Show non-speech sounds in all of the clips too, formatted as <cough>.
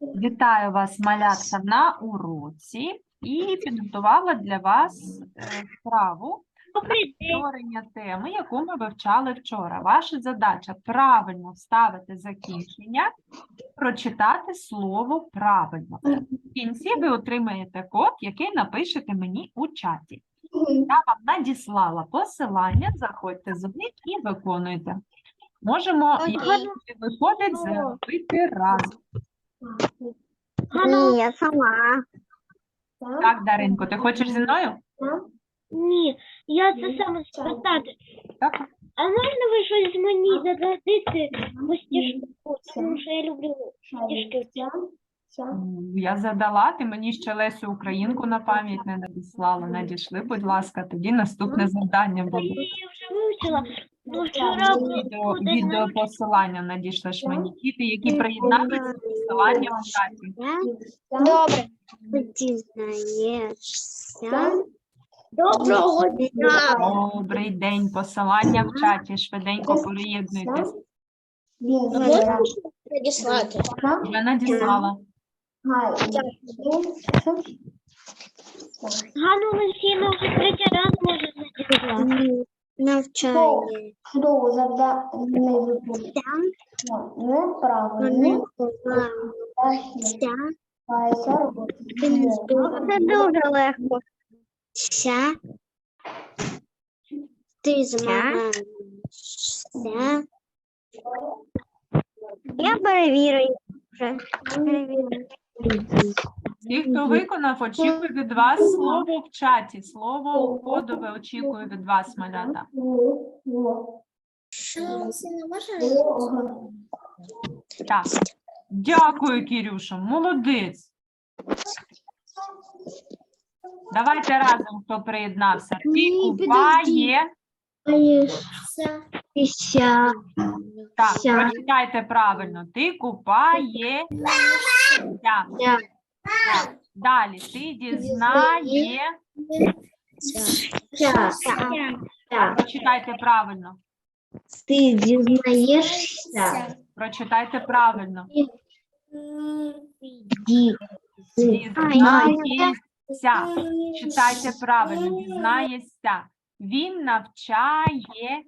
Вітаю вас, малятка, на уроці і підготувала для вас е, вправу повторення теми, яку ми вивчали вчора. Ваша задача правильно вставити закінчення, прочитати слово правильно. В кінці ви отримаєте код, який напишете мені у чаті. Я вам надіслала посилання, заходьте з них і виконуйте. Можемо, якщо виходить, зробити разом. Ні, я сама. Так, Даринко, ти хочеш зі мною? Ні, я це саме спитати. Так. А можна ви щось мені зададите по стіжку? Тому що я люблю стіжки. Я задала, ти мені ще Лесю Українку на пам'ять не надіслала. Надійшли, будь ласка, тоді наступне завдання Я буде. її вже вивчила. Ну, вчора Відео, відео посилання надішлеш мені. Діти, які приєдналися з посиланням в чаті. Добре. Ти знаєшся. Доброго дня. Добрий день, посилання в чаті. Швиденько приєднуйтесь. Надіслати. Я надіслала. Ганну Олексійну вже третій раз може надіслати. Навчає. Хто завдав неправильно, Навчається. роботи. Це дуже легко. Ся. Ти змагаєшся. Я перевірю вже. Перевірю. Ті, хто виконав, очікую від вас слово в чаті. Слово кодове очікую від вас, малята. Так. Дякую, Кірюша, молодець. Давайте разом, хто приєднався. Ти купає. Так, прочитайте правильно. Ти купає. Далі. Ти дізнає. Прочитайте правильно. Ти дізнаєшся. Прочитайте правильно. Ді. Дізнаєшся. Читайте правильно. Дізнаєшся. Він навчає.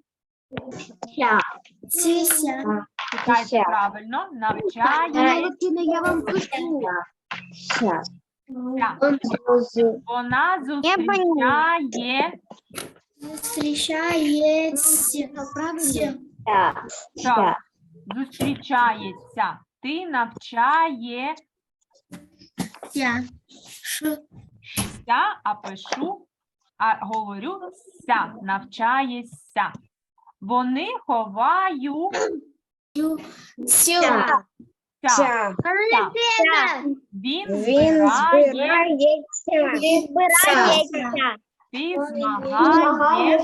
Читайте правильно. Навчає. я вам пишу. Ся. Вона зустрічає. Зустрічається. Ся. Так, зустрічається. Ти навчаєшся, а пишу, а говорю ся, навчаєшся. Вони ховають Ся. Ся. Він Він збирає, збирається. Збирається. ти змагає.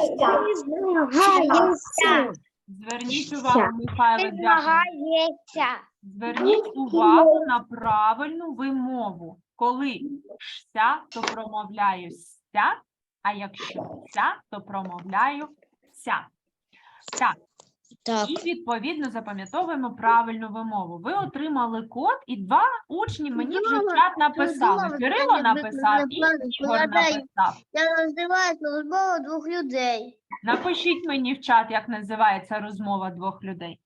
Змагається. Зверніть увагу, Михайло. Змагається. Зверніть увагу на правильну вимову. Коли ся, то промовляю ся, а якщо ся, то промовляю ся. Так. Так. І відповідно запам'ятовуємо правильну вимову. Ви отримали код, і два учні мені вже в чат написали. Кирило написав і Ігор написав. Я називаю розмову двох людей. Напишіть мені в чат, як називається розмова двох людей.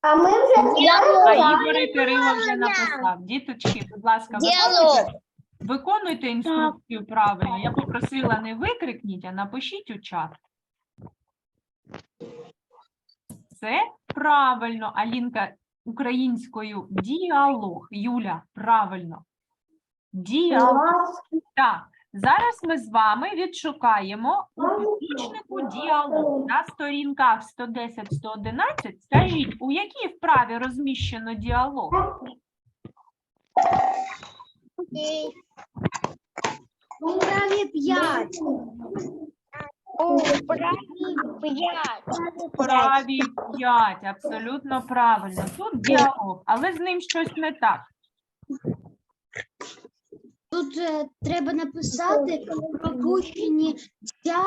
А ми вже А Ігор і Кирило вже написав. Діточки, будь ласка, виконуйте, виконуйте інструкцію правильно. Я попросила не викрикніть, а напишіть у чат. Це правильно, Алінка українською діалог. Юля, правильно. Діалог. Так, зараз ми з вами відшукаємо у підручнику діалог на сторінках 110-111. Скажіть, у якій вправі розміщено діалог? Праві п'ять. Вправі 5, абсолютно правильно. Тут діалог, але з ним щось не так. Тут е, треба написати пропущені ця,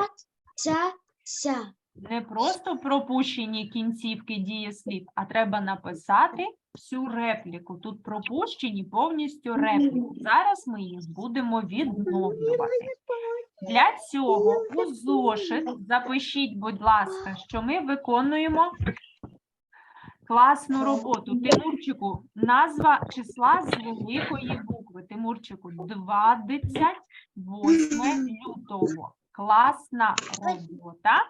ця, ся. не просто пропущені кінцівки дієслів, а треба написати всю репліку. Тут пропущені повністю репліки. Зараз ми їх будемо відновлювати. Для цього у зошит запишіть, будь ласка, що ми виконуємо класну роботу. Тимурчику, назва числа з великої букви. Тимурчику, 28 лютого. Класна робота.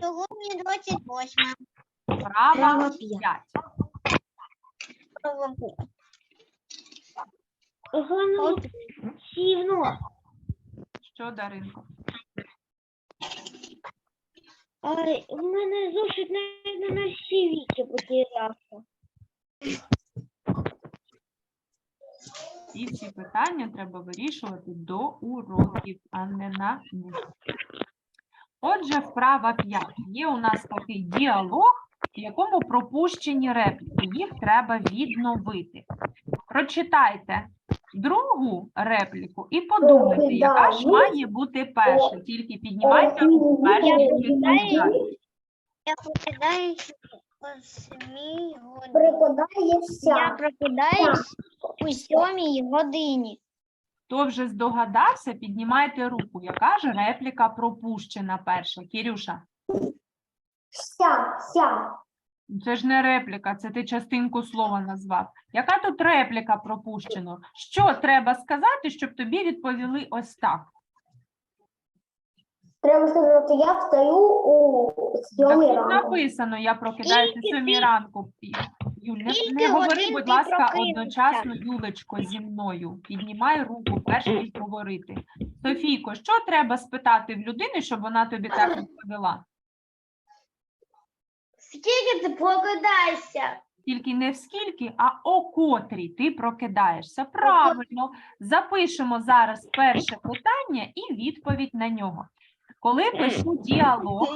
Сьогодні 28. Права 5. Ганна Сівно. Що, Даринко? А в мене зошит навіть на всі віки потерявся. І ці питання треба вирішувати до уроків, а не на них. Отже, вправа 5. Є у нас такий діалог, в якому пропущені репліки. Їх треба відновити. Прочитайте другу репліку і подумайте, яка ж має бути перша. Тільки піднімайте руку перший відповідальний. Я прокидаюсь о 7 годині. Прикладаєшся. Я прокидаюсь у 7 годині. Хто вже здогадався, піднімайте руку. Яка ж репліка пропущена перша? Кірюша, Ся, ся. це ж не репліка, це ти частинку слова назвав. Яка тут репліка пропущена? Що треба сказати, щоб тобі відповіли ось так? Треба сказати, я встаю у Так сьомій тут ранку. написано, я прокидаюся Скільки сьомій ти- ранку. Юль, не, скільки не говори, годин будь ти ласка, одночасно, Юлечко, зі мною. Піднімай руку, перш ніж говорити. Софійко, що треба спитати в людини, щоб вона тобі так відповіла? Скільки ти прокидаєшся? Тільки не в скільки, а о котрій ти прокидаєшся. Правильно, запишемо зараз перше питання і відповідь на нього. Коли пишу діалог,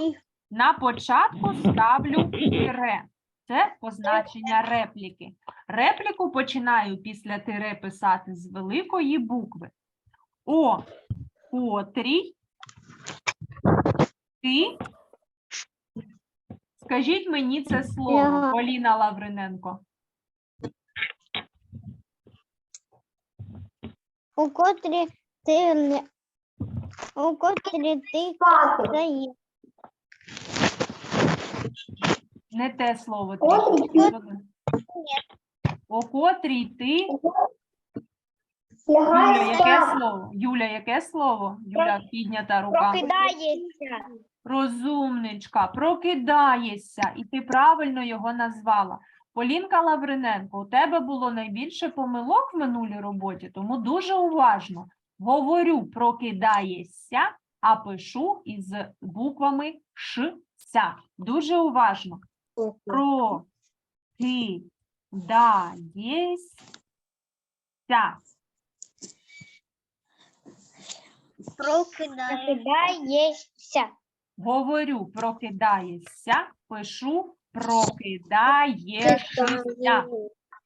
на початку ставлю тире. Це позначення репліки. Репліку починаю після тире писати з великої букви. О котрій ти Скажіть мені це слово, Поліна Лавриненко. У котрі ти у котрі ти Спати. Не те слово. Трішки ти-. О котрій ти. Юля, яке слово? Юля, яке слово? Юля, піднята рука. Прокидаєшся. Розумничка, прокидаєшся, і ти правильно його назвала. Полінка Лавриненко, у тебе було найбільше помилок в минулій роботі, тому дуже уважно говорю прокидаєшся, а пишу із буквами ш, ся. Дуже уважно. Прокидаєшся. Прокидаєшся. Говорю, прокидаєшся, пишу прокидаєшся.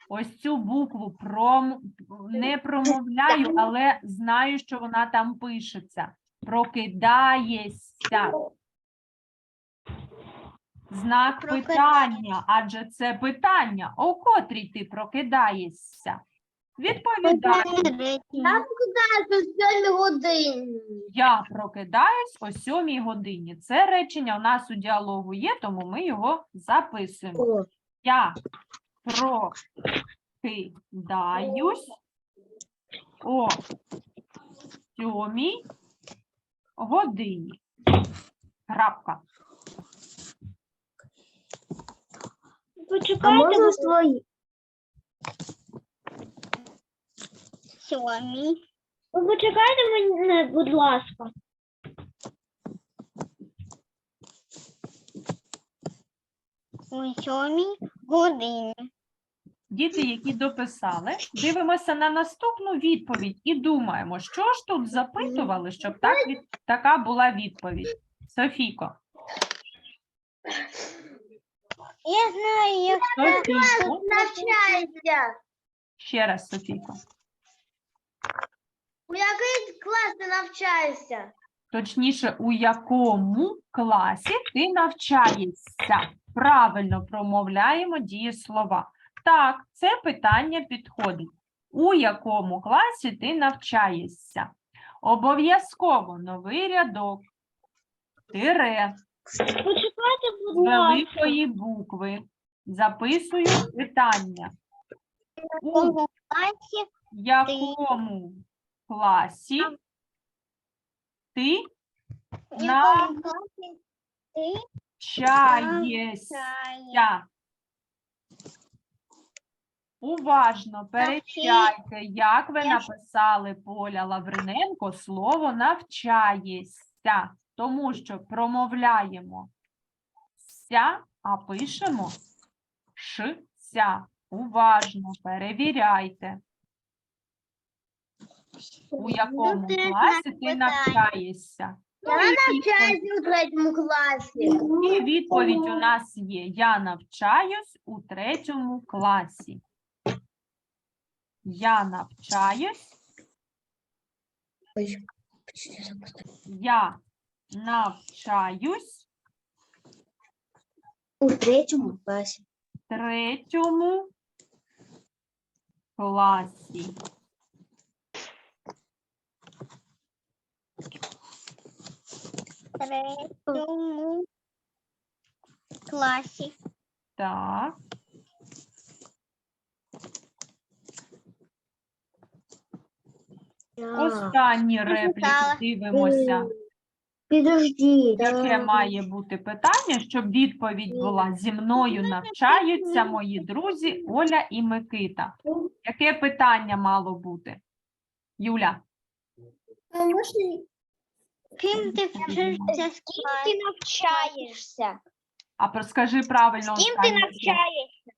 Ось цю букву пром... не промовляю, але знаю, що вона там пишеться. Прокидаєшся. Знак питання, адже це питання. О котрій ти прокидаєшся? Відповідай. Я прокидаюся о 7 годині. Я прокидаюсь о сьомій годині. Це речення у нас у діалогу є, тому ми його записуємо. Я прокидаюсь о сьомій годині. Крапка. Почекайте, будь свої? Сьомій. ви почекайте мене, будь ласка. У сьомій годині. Діти, які дописали, дивимося на наступну відповідь і думаємо, що ж тут запитували, щоб так від... така була відповідь. Софійко, Я знаю, як Софійко, навчається. ще раз Софійко. У який клас ти навчаєшся? Точніше, у якому класі ти навчаєшся? Правильно промовляємо дієслова. Так, це питання підходить. У якому класі ти навчаєшся? Обов'язково новий рядок, тире, Почекайте, з будь ласка. великої букви. Записую питання. У якому класі ти класі ти навчаєшся? Уважно перевіряйте, як ви написали Поля Лавриненко слово навчаєшся, тому що промовляємо ся, а пишемо ш-ся. Уважно перевіряйте, у якому класі ти навчаєшся. І відповідь- у третьому класі. і відповідь у нас є: Я навчаюсь у третьому класі. Я навчаюсь. Я навчаюсь У третьому класі. третьому класі. третьому класі. Так. Останні репліки дивимося. Підождіть. Яке має бути питання, щоб відповідь була зі мною навчаються мої друзі Оля і Микита. Яке питання мало бути? Юля, Ким ти вчишся? З ким ти навчаєшся? а про- скажи правильно. З ким ти останнє слово. навчаєшся?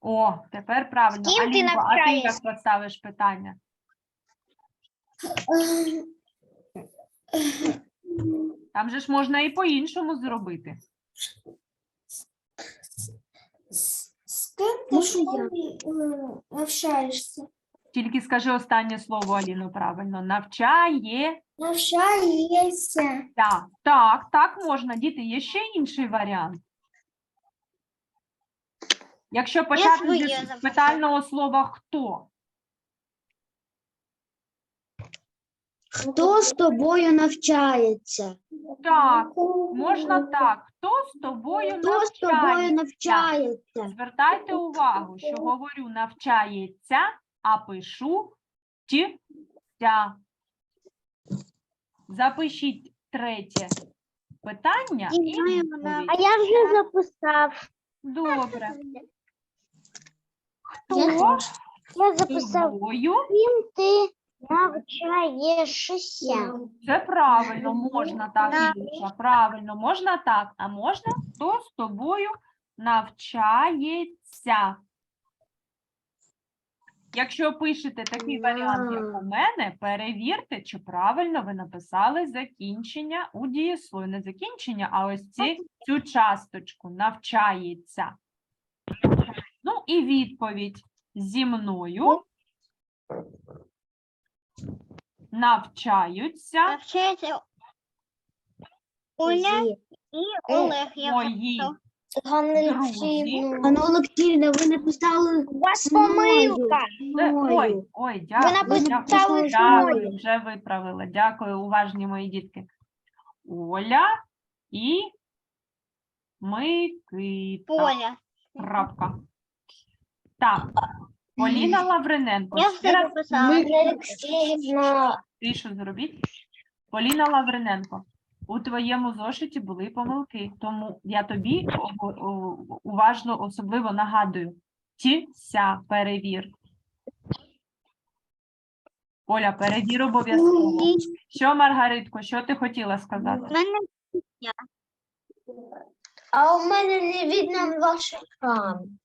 О, тепер правильно. З ким ти Алінко, а ти як навчаєшся? поставиш питання? Там же ж можна і по-іншому зробити. З ким ти в школі е, навчаєшся? Тільки скажи останнє слово, Аліно, правильно. Навчає. Навчаєшся. Так, так, так можна. Діти, є ще інший варіант. Якщо почати своє зі питального слова хто? Хто з тобою навчається? Так, можна так. Хто з тобою Хто з тобою навчається? навчається? Звертайте увагу, що говорю навчається, а пишу тя. Запишіть третє питання і відповідь. А я вже записав. Добре. Хто Я з записав. тобою? Ким ти навчаєшся? Це правильно, можна так. Ілюша, правильно, можна так, а можна хто з тобою навчається. Якщо пишете такий варіант, як у мене, перевірте, чи правильно ви написали закінчення у дієслові. Не закінчення, а ось ці, цю часточку навчається. Ну і відповідь зі мною навчаються Навчається Оля і Олег. Я мої. Ганна друзі. Ви написали У вас помилка. Це- Ой, ой, дякую, написали дякую, мною. вже виправила. Дякую, уважні мої дітки. Оля і Микита. Поля. Крапка. Так, Поліна Лавриненко. Я ще все раз записала. Олексіївна. Тишу зробіть. Поліна Лавриненко, у твоєму зошиті були помилки, тому я тобі уважно особливо нагадую. Ті-ся, перевір. Оля, перевір обов'язково. Що, Маргаритко, що ти хотіла У сказати? мене А у мене не видно ваш екран.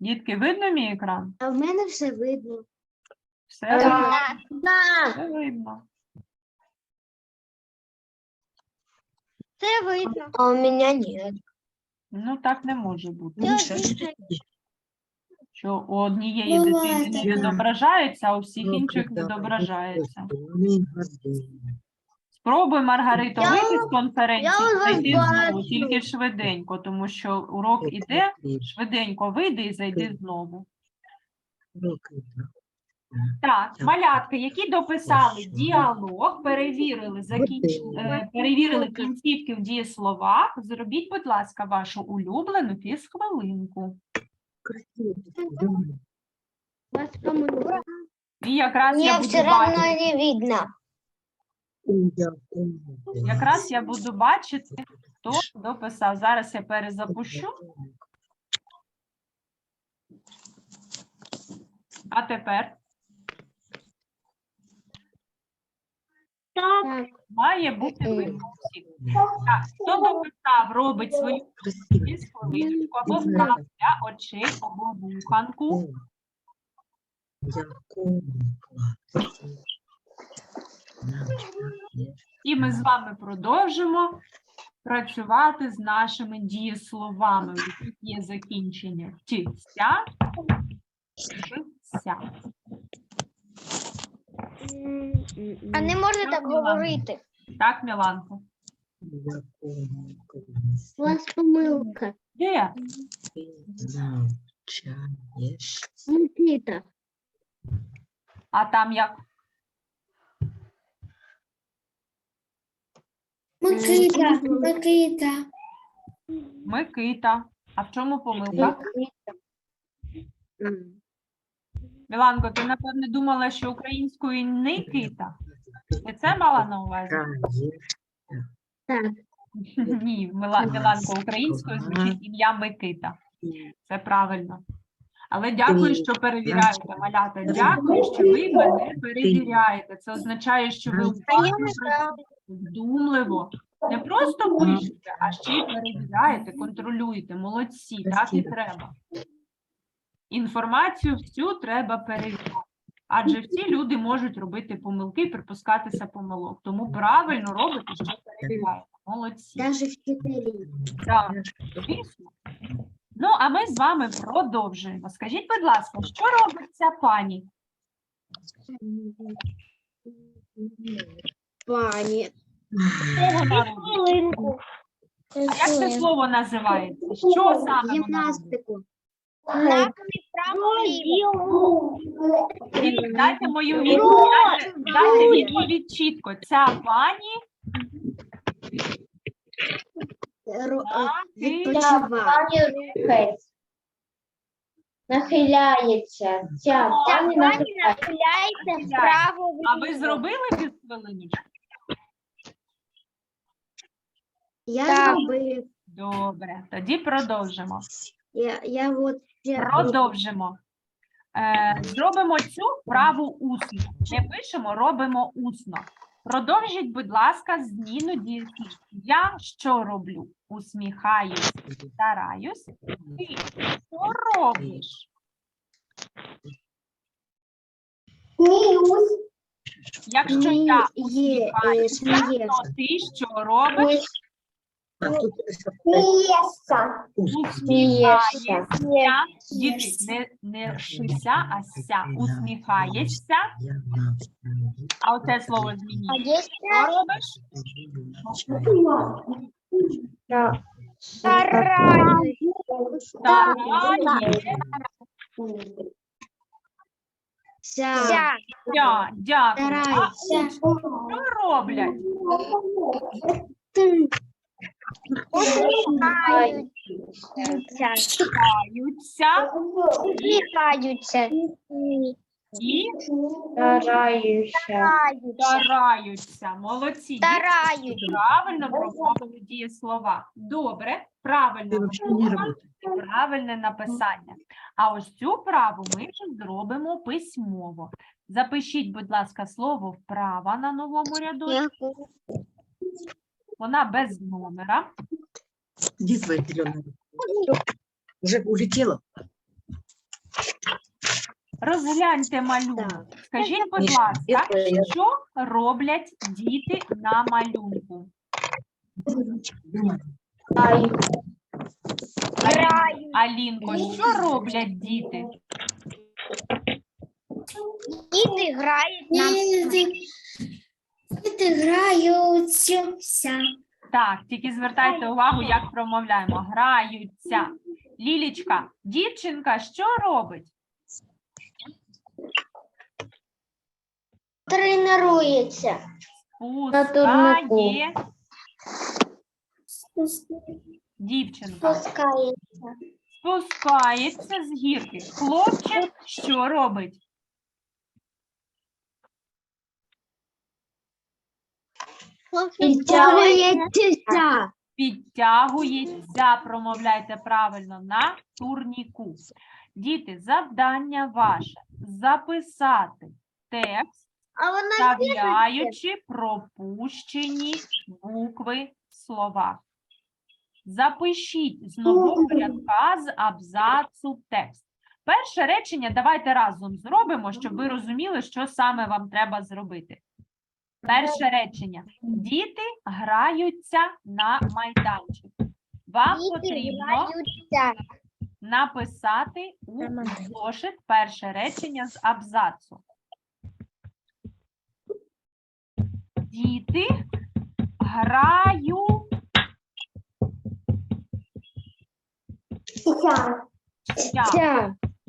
Дітки, видно мій екран? А в мене все видно. Все видно. Все видно. Це видно. А у мене нет. Ну, так не може бути. Це видно. Що у однієї Ну, дитини не відображається, а у всіх інших відображається. Спробуй, Маргарито, Я- вийти з конференції, я вас знову, бачу. тільки швиденько, тому що урок іде, швиденько вийди і зайди знову. Так, малятки, які дописали діалог, перевірили, закінч... е, перевірили кінцівки в дієсловах, зробіть, будь ласка, вашу улюблену фізхвилинку. І якраз я Мне буду все равно бачити, не видно. якраз я буду бачити, хто дописав. Зараз я перезапущу, а тепер Так, має бути видно всіх. Так, хто дописав, робить свою фізхвилинку або вправу для очей, або руханку. І ми з вами продовжимо працювати з нашими дієсловами, у яких є закінчення вчиться, вчиться. А не можна Так, так говорити. Так, Міланко? у вас помилка. Де? Микита. А там як? Микита. Микита. Микита. А в чому помилка? Міланко, ти напевне думала, що українською Никита? Ти це мала на увазі? Так. <laughs> Ні, Мила- Міланко, українською звучить ім'я Микита. Це правильно. Але дякую, що перевіряєте, малята. Дякую, що ви мене перевіряєте. Це означає, що ви уважно вдумливо. Не просто пишете, а ще й перевіряєте, контролюєте. Молодці, так і треба. Інформацію всю треба перевіряти. Адже всі люди можуть робити помилки припускатися помилок. Тому правильно робите, що перевіряєте. Молодці. Даже вчителі. Так, звісно. Ну, а ми з вами продовжуємо. Скажіть, будь ласка, що робить ця пані? Пані. Що вона робить? Хвилинку. А як це слово називається? Що саме вона робить? Гімнастику. Діти, Дайте мою відповідь. Дайте, дайте відповідь чітко. Ця пані Відпочиває. Пані рухається. Нахиляється. Ця пані нахиляється. вправо. А ви зробили під хвилиночку? Я Так. зробив. Добре, тоді продовжимо. Я, я от ще- Продовжимо. Е, зробимо цю вправу усно. Не пишемо, робимо усно. Продовжіть, будь ласка, зміну дієслів. Я що роблю? Усміхаюсь, стараюсь. Ти що робиш? Якщо я є, е, усміхаюся, сміє. то ти що робиш? Смієшся. Усміхаєшся. Діти, не, не шися, а ся. Усміхаєшся. А оце слово змініть. Що робиш? Стараєшся. Ся. Дякую. А що роблять? Каються Сміхаються. і Стараюся. стараються. Молодці. Діти, Стараються. Правильно промовили дієслова. Добре, правильно вимовили, правильне написання. А ось цю праву ми вже зробимо письмово. Запишіть, будь ласка, слово вправа на новому ряду. Вона без номера. Где твоя зеленая? Уже улетела? Розгляньте малюнок. Скажіть, будь Міша, ласка, що роблять діти на малюнку? Алін- Алінко, що роблять діти? Діти грають на Діти граються. Так, тільки звертайте увагу, як промовляємо. Граються. Лілічка, дівчинка що робить? Тренується. Пускає. Дівчинка Спускається. спускається з гірки. Хлопчик що робить? Підтягується. Підтягується, промовляйте правильно, на турніку. Діти, завдання ваше записати текст, вставляючи пропущені букви слова. Запишіть з нового рядка з абзацу текст. Перше речення давайте разом зробимо, щоб ви розуміли, що саме вам треба зробити. Перше речення. Діти граються на майданчику. Вам потрібно написати у зошит перше речення з абзацу. Діти граються.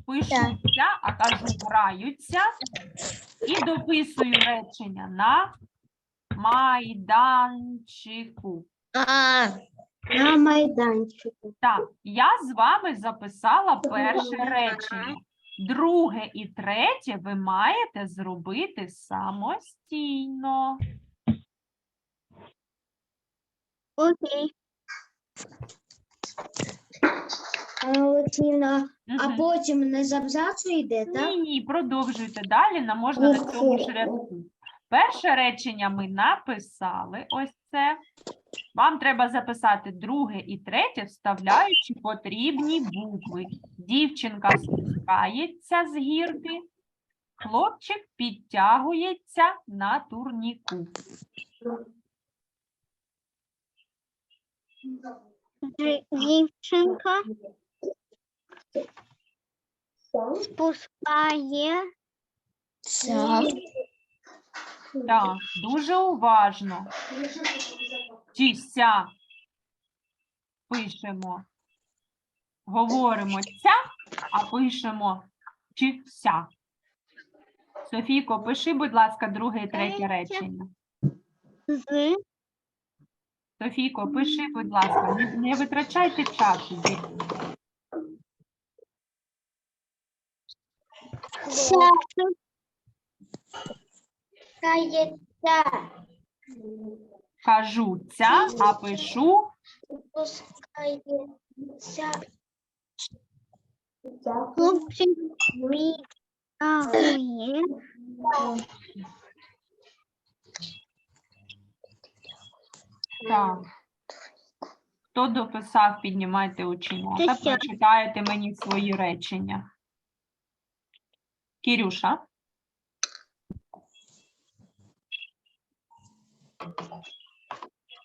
Пишуться, а кажу граються. І дописую речення на майданчику. На майданчику. Так, я з вами записала перше речення. Друге і третє ви маєте зробити самостійно. Окей. Олексійна, а Мгм. потім не з абзацу йде, так? Ні, ні, продовжуйте далі, на можна на цьому ж рядку. Перше речення ми написали, ось це. Вам треба записати друге і третє, вставляючи потрібні букви. Дівчинка спускається з гірки, хлопчик підтягується на турніку. Дівчинка спускає Так, дуже уважно. Тіся пишемо, говоримо ця, а пишемо чися. Софійко, пиши, будь ласка, друге і третє речення. з Софійко, пиши, будь ласка, не, не витрачайте часу. діти. Спускається. Кажу ця, а пишу Спускається. хлопчик підтягує так. Хто дописав, піднімайте оченята, прочитаєте мені свої речення. Кірюша.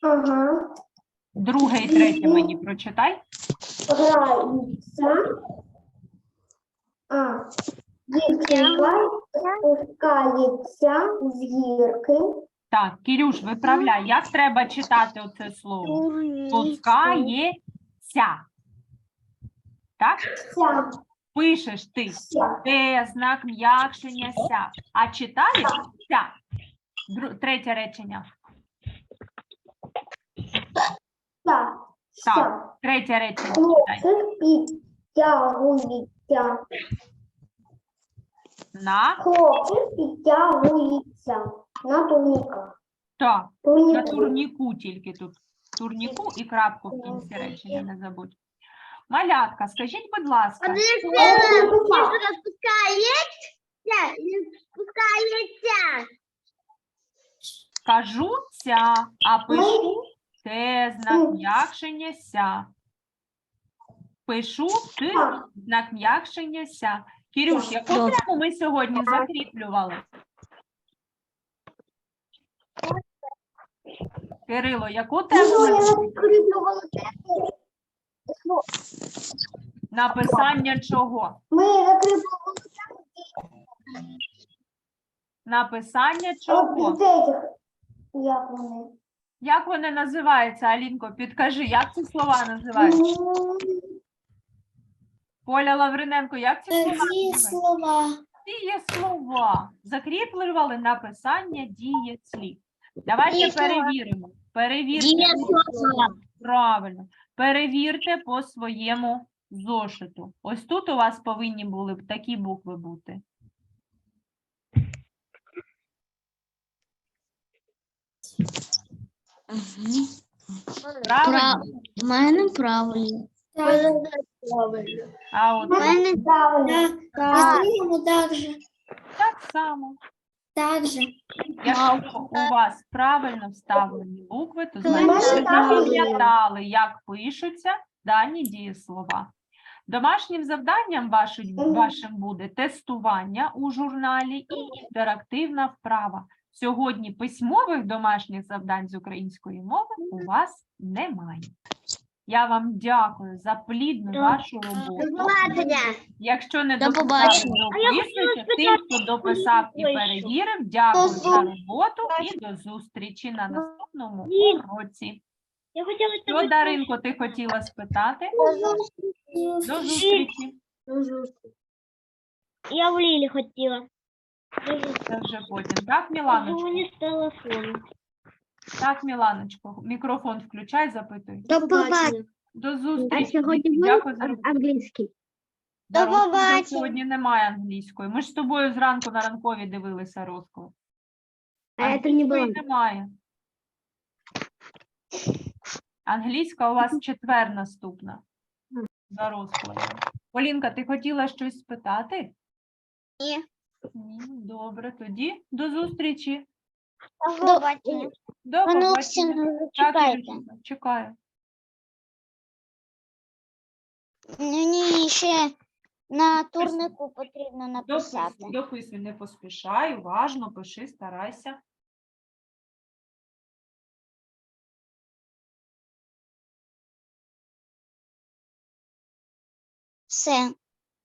Ага. Друге і третє мені прочитай. Грається. А. Дівчинка спускається з гірки. Так, Кірюш, виправляй, як треба читати оце слово? Спускається. Так? Ся, Пишеш ти те, знак м'якшення ся. А читаєш ся. Дру- Третє речення. ся, ся. Третє речення читай. Хлопчик підтягується. На Хлопчик підтягується на турніках. та. На Турніку. турніку тільки тут. Турніку і крапку в кінці речення не забудь. Малятка, скажіть, будь ласка, Спускається. Спускається. кажу ця, а пишу те, знак м'якшення ся. Пишу ти, знак м'якшення ся. Кірюш, яку тему ми сьогодні закріплювали? Кирило, яку тему? Ну, ми я закріплювали? Те. Написання чого? Ми Написання чого? Як вони? Як вони називаються, Алінко? Підкажи, як ці слова називаються? Поля Лавриненко, як ці слова називаються? слова. Дієслова. Закріплювали написання дієслів. Давайте Дієслова. перевіримо. Правильно. Перевірте по своєму зошиту. Ось тут у вас повинні були б такі букви бути. Правильно? У мене правильно. А от мене Правильно. так так само. Так же. Якщо у вас правильно вставлені букви, то значить ви запам'ятали, як пишуться дані дієслова. Домашнім завданням вашим, вашим буде тестування у журналі і інтерактивна вправа. Сьогодні письмових домашніх завдань з української мови у вас немає. Я вам дякую за плідну вашу роботу. Якщо не До побачення. дописуйте. Тим, хто дописав і перевірив, дякую за роботу і до зустрічі на наступному Ні. уроці. Я хотіла Що, Даринко, ти хотіла спитати? До зустрічі. Я в Лілі хотіла. Це вже потім. Так, Міланочко? Мені з телефону. Так, Міланочко. Мікрофон включай, запитуй. До побачення. До зустрічі. сьогодні Дякую за роботу. англійський. До побачення. Сьогодні немає англійської. Ми ж з тобою зранку на ранкові дивилися розклад. А це не було. немає. Англійська у вас четвер наступна. За розкладом. Полінка, ти хотіла щось спитати? Ні. Ні, добре, тоді до зустрічі. До побачення. До Пане побачення. Так, чекайте. Ірочка, чекаю. Мені ще на турнику потрібно написати. Дописуй, дописуй, не поспішай, уважно пиши, старайся. Все.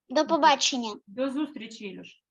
До побачення. До зустрічі, Ілюш.